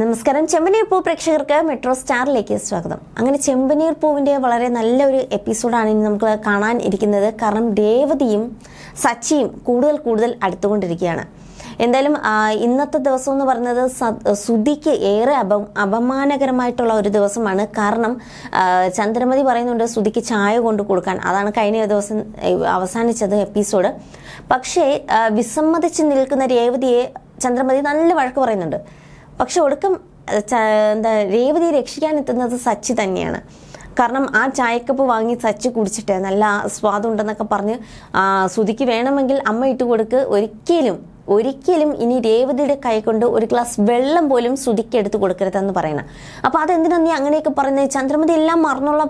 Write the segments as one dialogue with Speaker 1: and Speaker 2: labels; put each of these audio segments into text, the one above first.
Speaker 1: നമസ്കാരം. ചെമ്പനീർ പൂ പ്രേക്ഷകർക്ക് മെട്രോ സ്റ്റാറിലേക്ക് സ്വാഗതം. അങ്ങനെ ചെമ്പനീർ പൂവിന്റെ വളരെ നല്ലൊരു എപ്പിസോഡാണ് ഇനി നമുക്ക് കാണാൻ ഇരിക്കുന്നത്. കാരണം രേവതിയും സച്ചിയും കൂടുതൽ കൂടുതൽ അടുത്തുകൊണ്ടിരിക്കുകയാണ്. എന്തായാലും ഇന്നത്തെ ദിവസം എന്ന് പറയുന്നത് സുധിക്ക് ഏറെ അപ അപമാനകരമായിട്ടുള്ള ഒരു ദിവസമാണ്. കാരണം ചന്ദ്രമതി പറയുന്നുണ്ട് സുധിക്ക് ചായ കൊണ്ട് കൊടുക്കാൻ. അതാണ് കഴിഞ്ഞ ദിവസം അവസാനിച്ചത് എപ്പിസോഡ്. പക്ഷേ വിസമ്മതിച്ച് നിൽക്കുന്ന രേവതിയെ ചന്ദ്രമതി നല്ല വഴക്ക് പറയുന്നുണ്ട്. പക്ഷെ ഒടുക്കം എന്താ രേവതിയെ രക്ഷിക്കാൻ എത്തുന്നത് സച്ചി തന്നെയാണ്. കാരണം ആ ചായക്കപ്പ് വാങ്ങി സച്ചി കുടിച്ചിട്ട് നല്ല സ്വാദുണ്ടെന്നൊക്കെ പറഞ്ഞ് ശ്രുതിക്ക് വേണമെങ്കിൽ അമ്മ ഇട്ട് കൊടുക്ക് ഒരിക്കലും ഒരിക്കലും ഇനി രേവതിയുടെ കൈ കൊണ്ട് ഒരു ഗ്ലാസ് വെള്ളം പോലും സുധിക്ക് എടുത്ത് കൊടുക്കരുതെന്ന് പറയണം അപ്പൊ അതെന്തിനാ നീ അങ്ങനെയൊക്കെ പറയുന്നത് ചന്ദ്രമതി എല്ലാം മറന്നുള്ള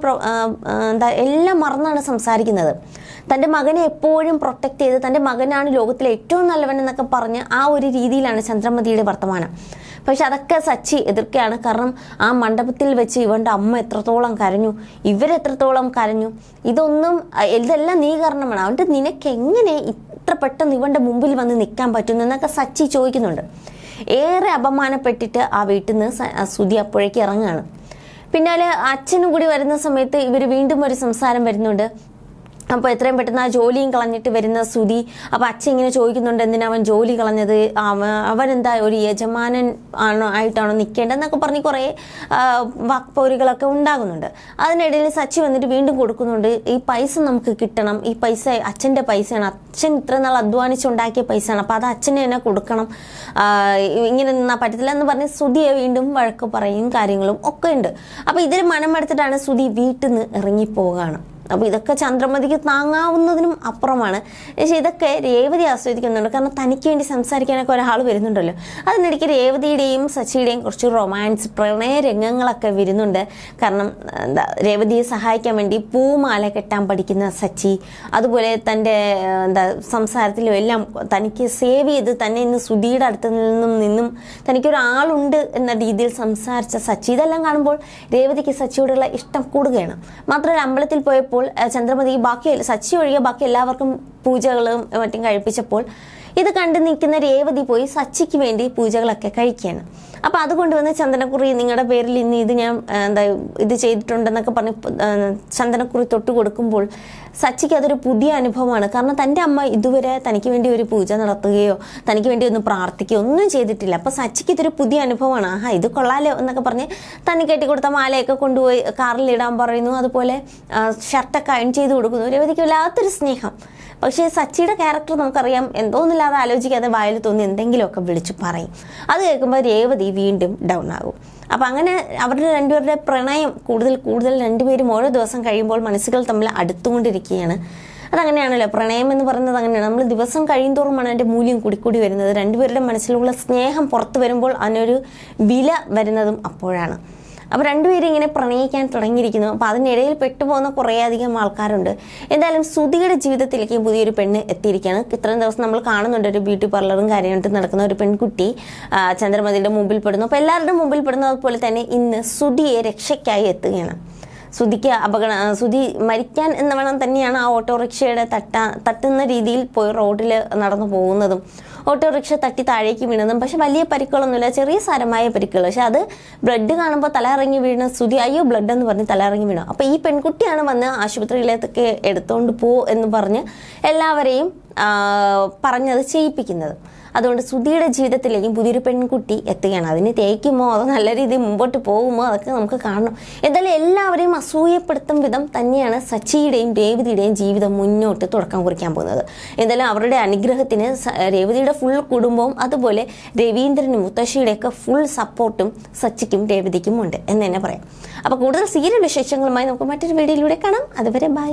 Speaker 1: എന്താ എല്ലാം മറന്നാണ് സംസാരിക്കുന്നത്. തന്റെ മകനെ എപ്പോഴും പ്രൊട്ടക്ട് ചെയ്ത് തന്റെ മകനാണ് ലോകത്തിലെ ഏറ്റവും നല്ലവൻ എന്നൊക്കെ പറഞ്ഞ് ആ ഒരു രീതിയിലാണ് ചന്ദ്രമതിയുടെ വർത്തമാനം. പക്ഷെ അതൊക്കെ സച്ചി എതിർക്കുകയാണ്. കാരണം ആ മണ്ഡപത്തിൽ വെച്ച് ഇവന്റെ അമ്മ എത്രത്തോളം കരഞ്ഞു ഇവരെത്രത്തോളം കരഞ്ഞു ഇതൊന്നും ഇതെല്ലാം നീ കാരണമാണ്. അവന്റെ നിനക്ക് എങ്ങനെ ഇത്ര പെട്ടെന്ന് ഇവന്റെ മുമ്പിൽ വന്ന് നിൽക്കാൻ പറ്റുന്നു എന്നൊക്കെ സച്ചി ചോദിക്കുന്നുണ്ട്. ഏറെ അപമാനപ്പെട്ടിട്ട് ആ വീട്ടിൽ നിന്ന് സുധി അപ്പോഴേക്ക് ഇറങ്ങുകയാണ്. പിന്നാലെ അച്ഛനും കൂടി വരുന്ന സമയത്ത് ഇവർ വീണ്ടും ഒരു സംസാരം വരുന്നുണ്ട്. അപ്പോൾ എത്രയും പെട്ടെന്ന് ആ ജോലിയും കളഞ്ഞിട്ട് വരുന്ന സുതി അപ്പോൾ അച്ഛൻ ഇങ്ങനെ ചോദിക്കുന്നുണ്ട് എന്തിനാ അവൻ ജോലി കളഞ്ഞത്? അവൻ എന്താ ഒരു യജമാനൻ ആണോ ആയിട്ടാണോ നിൽക്കേണ്ടതെന്നൊക്കെ പറഞ്ഞ് കുറേ വാക്പൗരികളൊക്കെ ഉണ്ടാകുന്നുണ്ട്. അതിനിടയിൽ സച്ചി വന്നിട്ട് വീണ്ടും കൊടുക്കുന്നുണ്ട് ഈ പൈസ നമുക്ക് കിട്ടണം ഈ പൈസ അച്ഛന്റെ പൈസയാണ് അച്ഛൻ ഇത്ര നാൾ അധ്വാനിച്ചുണ്ടാക്കിയ പൈസയാണ് അപ്പോൾ അത് അച്ഛനെ തന്നെ കൊടുക്കണം ഇങ്ങനെ നിന്നാ പറ്റത്തില്ല എന്ന് പറഞ്ഞ് സുതിയെ വീണ്ടും വഴക്ക് പറയും കാര്യങ്ങളും ഒക്കെ ഉണ്ട്. അപ്പോൾ ഇതിൽ മനമെടുത്തിട്ടാണ് സുതി വീട്ടിൽ നിന്ന് ഇറങ്ങിപ്പോവുകയാണ്. അപ്പോൾ ഇതൊക്കെ ചന്ദ്രമതിക്ക് താങ്ങാവുന്നതിനും അപ്പുറമാണ്. പക്ഷേ ഇതൊക്കെ രേവതി ആസ്വദിക്കുന്നുണ്ട്. കാരണം തനിക്ക് വേണ്ടി സംസാരിക്കാനൊക്കെ ഒരാൾ വരുന്നുണ്ടല്ലോ. അതിനിടയ്ക്ക് രേവതിയുടെയും സച്ചിയുടെയും കുറച്ച് റൊമാൻസ് പ്രണയ രംഗങ്ങളൊക്കെ വരുന്നുണ്ട്. കാരണം എന്താ രേവതിയെ സഹായിക്കാൻ വേണ്ടി പൂമാല കെട്ടാൻ പഠിക്കുന്ന സച്ചി അതുപോലെ തന്റെ എന്താ സംസാരത്തിലും എല്ലാം തനിക്ക് സേവ് ചെയ്ത് തന്നെ ഇന്ന് സുധിയുടെ അടുത്ത് നിന്നും നിന്നും തനിക്കൊരാളുണ്ട് എന്ന രീതിയിൽ സംസാരിച്ച സച്ചി. ഇതെല്ലാം കാണുമ്പോൾ രേവതിക്ക് സച്ചിയോടുള്ള ഇഷ്ടം കൂടുകയാണ്. മാത്രമല്ല അമ്പലത്തിൽ പോയപ്പോൾ ചന്ദ്രമതി ബാക്കി സച്ചി ഒഴികെ ബാക്കി എല്ലാവർക്കും പൂജകളും മറ്റും കഴിപ്പിച്ചപ്പോൾ ഇത് കണ്ടു നിൽക്കുന്ന രേവതി പോയി സച്ചിക്ക് വേണ്ടി പൂജകളൊക്കെ കഴിക്കുകയാണ്. അപ്പോൾ അതുകൊണ്ട് വന്ന് ചന്ദനക്കുറി നിങ്ങളുടെ പേരിൽ ഇന്ന് ഇത് ഞാൻ എന്താ ഇത് ചെയ്തിട്ടുണ്ടെന്നൊക്കെ പറഞ്ഞ് ചന്ദനക്കുറി തൊട്ട് കൊടുക്കുമ്പോൾ സച്ചിക്ക് അതൊരു പുതിയ അനുഭവമാണ്. കാരണം തന്റെ അമ്മ ഇതുവരെ തനിക്ക് വേണ്ടി ഒരു പൂജ നടത്തുകയോ തനിക്ക് വേണ്ടി ഒന്ന് പ്രാർത്ഥിക്കുകയോ ഒന്നും ചെയ്തിട്ടില്ല. അപ്പോൾ സച്ചിക്ക് ഇതൊരു പുതിയ അനുഭവമാണ്. ആഹാ ഇത് കൊള്ളാലോ എന്നൊക്കെ പറഞ്ഞ് തന്നെ കെട്ടിക്കൊടുത്ത മാലയൊക്കെ കൊണ്ടുപോയി കാറിൽ ഇടാൻ പറയുന്നു. അതുപോലെ ഷർട്ടൊക്കെ അയൺ ചെയ്ത് കൊടുക്കുന്നു. രേവതിക്ക് വല്ലാത്തൊരു സ്നേഹം. പക്ഷേ സച്ചിയുടെ ക്യാരക്ടർ നമുക്കറിയാം. എന്തോന്നില്ലാതെ ആലോചിക്കാതെ വായിൽ തോന്നി എന്തെങ്കിലുമൊക്കെ വിളിച്ചു പറയും. അത് കേൾക്കുമ്പോൾ രേവതി വീണ്ടും ഡൗൺ ആകും. അപ്പം അങ്ങനെ അവരുടെ രണ്ടുപേരുടെ പ്രണയം കൂടുതൽ കൂടുതൽ രണ്ടുപേരും ഓരോ ദിവസം കഴിയുമ്പോൾ മനസ്സുകൾ തമ്മിൽ അടുത്തുകൊണ്ടിരിക്കുകയാണ്. അതങ്ങനെയാണല്ലോ. പ്രണയം എന്ന് പറയുന്നത് അങ്ങനെയാണ്. നമ്മൾ ദിവസം കഴിയുന്തോറുമാണ് അതിന്റെ മൂല്യം കൂടിക്കൂടി വരുന്നത്. രണ്ടുപേരുടെ മനസ്സിലുള്ള സ്നേഹം പുറത്തു വരുമ്പോൾ അതിനൊരു വില വരുന്നതും അപ്പോഴാണ്. അപ്പോൾ രണ്ടുപേരും ഇങ്ങനെ പ്രണയിക്കാൻ തുടങ്ങിയിരിക്കുന്നു. അപ്പോൾ അതിനിടയിൽ പെട്ടുപോകുന്ന കുറേയധികം ആൾക്കാരുണ്ട്. എന്തായാലും സുധിയുടെ ജീവിതത്തിലേക്ക് പുതിയൊരു പെണ്ണ് എത്തിയിരിക്കുകയാണ്. ഇത്രയും ദിവസം നമ്മൾ കാണുന്നുണ്ട് ഒരു ബ്യൂട്ടി പാർലറും കാര്യമായിട്ട് നടക്കുന്ന ഒരു പെൺകുട്ടി ചന്ദ്രമതിയുടെ മുമ്പിൽ പെടുന്നു. അപ്പോൾ എല്ലാവരുടെ മുമ്പിൽ പെടുന്നത് പോലെ തന്നെ ഇന്ന് സുധിയെ രക്ഷയ്ക്കായി എത്തുകയാണ്. സുധിക്ക് അപകട സുധി മരിക്കാൻ എന്ന വേണം തന്നെയാണ് ആ ഓട്ടോറിക്ഷയുടെ തട്ട തട്ടുന്ന രീതിയിൽ പോയി റോഡിൽ നടന്നു പോകുന്നതും. ഓട്ടോറിക്ഷ തട്ടി താഴേക്ക് വീണതും. പക്ഷെ വലിയ പരിക്കുകളൊന്നുമില്ല ചെറിയ സാരമായ പരിക്കുകൾ. പക്ഷെ അത് ബ്ലഡ് കാണുമ്പോൾ തല ഇറങ്ങി വീണ സുധി അയ്യോ ബ്ലഡ് എന്ന് പറഞ്ഞ് തല ഇറങ്ങി വീണു. അപ്പോൾ ഈ പെൺകുട്ടിയാണ് വന്ന് ആശുപത്രിയിലേക്ക് എടുത്തുകൊണ്ട് പോ എന്ന് പറഞ്ഞ് എല്ലാവരെയും പറഞ്ഞത് ചെയ്യിപ്പിക്കുന്നത്. അതുകൊണ്ട് സുധിയുടെ ജീവിതത്തിലേക്കും പുതിയൊരു പെൺകുട്ടി എത്തുകയാണ്. അതിന് തേക്കുമോ? അതോ നല്ല രീതിയിൽ മുമ്പോട്ട് പോകുമോ? അതൊക്കെ നമുക്ക് കാണണം. എന്തായാലും എല്ലാവരെയും അസൂയപ്പെടുത്തും വിധം തന്നെയാണ് സച്ചിയുടെയും രേവതിയുടെയും ജീവിതം മുന്നോട്ട് തുടക്കം കുറിക്കാൻ പോകുന്നത്. എന്തായാലും അവരുടെ അനുഗ്രഹത്തിന് രേവതിയുടെ ഫുൾ കുടുംബവും അതുപോലെ രവീന്ദ്രനും മുത്തശ്ശിയുടെയൊക്കെ ഫുൾ സപ്പോർട്ടും സച്ചിക്കും രേവതിക്കും ഉണ്ട്. എന്ന് തന്നെ പറയാം. അപ്പോൾ കൂടുതൽ സീരിയൽ വിശേഷങ്ങളുമായി നമുക്ക് മറ്റൊരു വീഡിയോയിലൂടെ കാണാം. അതുവരെ ബൈ